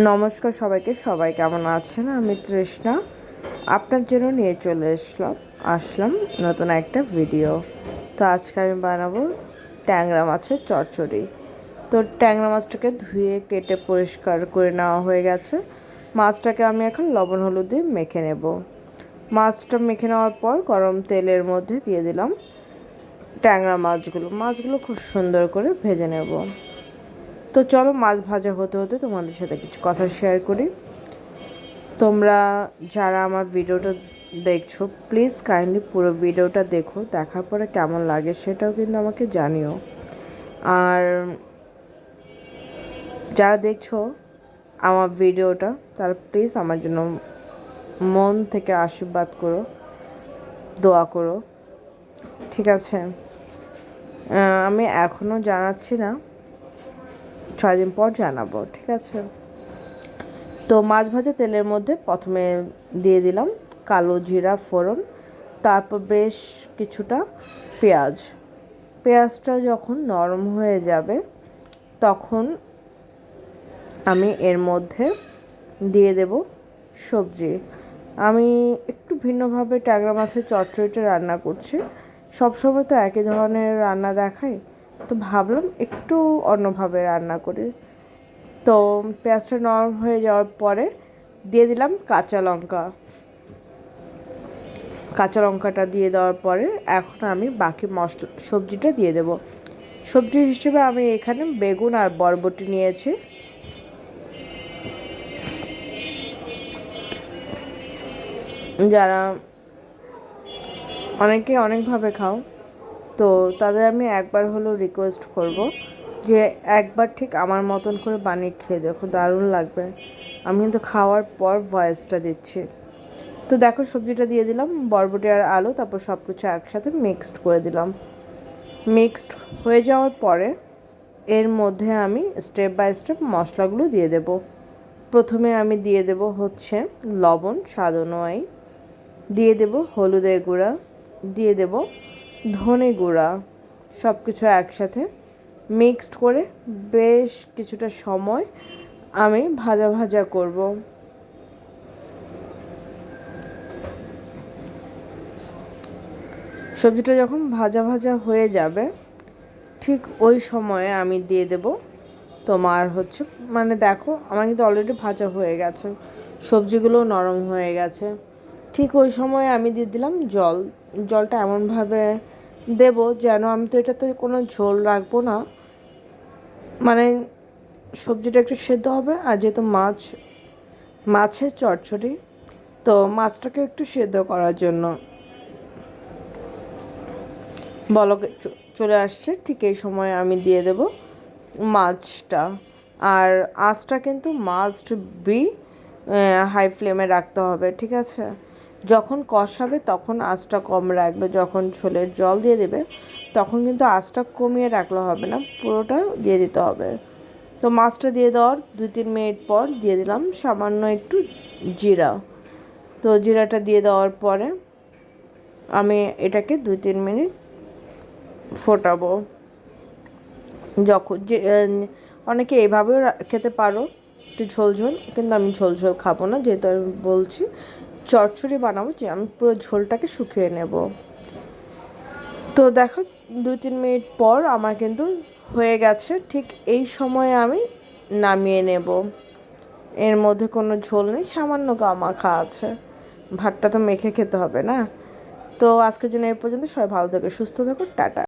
নমস্কার সবাইকে, সবাই কেমন আছেন? আমি তৃষ্ণা। আপনার জন্য নিয়ে চলে আসলাম আসলাম নতুন একটা ভিডিও তো আজকে আমি বানাবো ট্যাংরা মাছের চচ্চড়ি। তো ট্যাংরা মাছটাকে ধুয়ে, কেটে পরিষ্কার করে নেওয়া হয়ে গেছে। মাছটাকে আমি এখন লবণ হলুদ দিয়ে মেখে নেব। মাছটা মেখে নেওয়ার পর গরম তেলের মধ্যে দিয়ে দিলাম ট্যাংরা মাছগুলো। মাছগুলো খুব সুন্দর করে ভেজে নেব। তো চলো মাছ ভাজা হতে হতে তোমাদের সাথে কিছু কথা শেয়ার করি। তোমরা যারা আমার ভিডিওটা দেখছ প্লিজ কাইন্ডলি পুরো ভিডিওটা দেখো, দেখার পরে কেমন লাগে সেটাও কিন্তু আমাকে জানিও। আর যারা দেখছ আমার ভিডিওটা, তারা প্লিজ আমার জন্য মন থেকে আশীর্বাদ করো, দোয়া করো। ঠিক আছে? আমি এখনও জানাচ্ছি না। ছয় দিন পর জানাব, ঠিক আছে? তো মাছ ভাজা তেলের মধ্যে প্রথমে দিয়ে দিলাম কালো জিরা, ফোড়ন, তারপর বেশ কিছুটা পেঁয়াজ। পেঁয়াজটা যখন নরম হয়ে যাবে, তখন আমি এর মধ্যে দিয়ে দেব সবজি। আমি একটু ভিন্নভাবে ট্যাংরা মাছের চচ্চড়িটা রান্না করছি। সবসময় তো একই ধরনের রান্না দেখাই তো ভাবলাম একটু অন্যভাবে রান্না করি। তো পেঁয়াজটা নরম হয়ে যাওয়ার পরে দিয়ে দিলাম কাঁচা লঙ্কা। কাঁচা লঙ্কাটা দিয়ে দেওয়ার পরে এখন আমি বাকি মশলা সবজিটা দিয়ে দেব। সবজি হিসেবে আমি এখানে বেগুন আর বরবটি নিয়েছি। যারা অনেকে অনেকভাবে খাও তো তাদের আমি একবার হলেও রিকোয়েস্ট করব যে একবার ঠিক আমার মতন করে বানিয়ে খেয়ে দেখো, দারুণ লাগবে। আমি কিন্তু খাওয়ার পর ভয়েসটা দিচ্ছি। তো দেখো সবজিটা দিয়ে দিলাম, বরবটি আর আলু, তারপর সব কিছু একসাথে মিক্সড করে দিলাম। মিক্সড হয়ে যাওয়ার পরে এর মধ্যে আমি স্টেপ বাই স্টেপ মশলাগুলো দিয়ে দেব। প্রথমে আমি দিয়ে দেব হচ্ছে লবণ, স্বাদ অনুযায়ী। দিয়ে দেব হলুদের গুঁড়া, দিয়ে দেব ধনে গুঁড়া সব কিছু একসাথে মিক্সড করে বেশ কিছুটা সময় আমি ভাজা ভাজা করব। সবজিটা যখন ভাজা ভাজা হয়ে যাবে, ঠিক ওই সময়ে আমি দিয়ে দেব তোমার হচ্ছে মানে দেখো, আমার কিন্তু অলরেডি ভাজা হয়ে গেছে সবজিগুলো নরম হয়ে গেছে। ঠিক ওই সময় আমি দিয়ে দিলাম জল। জলটা এমনভাবে দেব যেন আমি তো এটাতে কোনো ঝোল রাখব না। মানে সবজিটা একটু সেদ্ধ হবে আর যেহেতু মাছ, মাছের চচ্চড়ি তো মাছটাকে একটু সেদ্ধ করার জন্য। বলক চলে আসছে, ঠিক এই সময় আমি দিয়ে দেব মাছটা। আর আঁচটা কিন্তু মাস্ট বি হাই ফ্লেমে রাখতে হবে, ঠিক আছে? যখন কষাবে তখন আঁচটা কম রাখবে, যখন ছোলের জল দিয়ে দেবে তখন কিন্তু আঁচটা কমিয়ে রাখলে হবে না, পুরোটা দিয়ে দিতে হবে। তো মাছটা দিয়ে দেওয়ার দুই তিন মিনিট পর দিয়ে দিলাম সামান্য একটু জিরা। তো জিরাটা দিয়ে দেওয়ার পরে আমি এটাকে দুই তিন মিনিট ফোটাবো। যখন যে অনেকে এভাবেও খেতে পারো একটু ঝোল ঝোল, কিন্তু আমি ঝোল ঝোল খাব না, যেহেতু আমি বলছি। চচ্চড়ি বানাবো যে আমি পুরো ঝোলটাকে শুকিয়ে নেব। তো দেখো দু তিন মিনিট পর আমার কিন্তু হয়ে গেছে। ঠিক এই সময়ে আমি নামিয়ে নেব। এর মধ্যে কোনো ঝোল নেই, সামান্য গামাখা আছে। ভাতটা তো মেখে খেতে হবে না। তো আজকের জন্য এই পর্যন্ত। সবাই ভালো থাকে, সুস্থ থাকো, টাটা।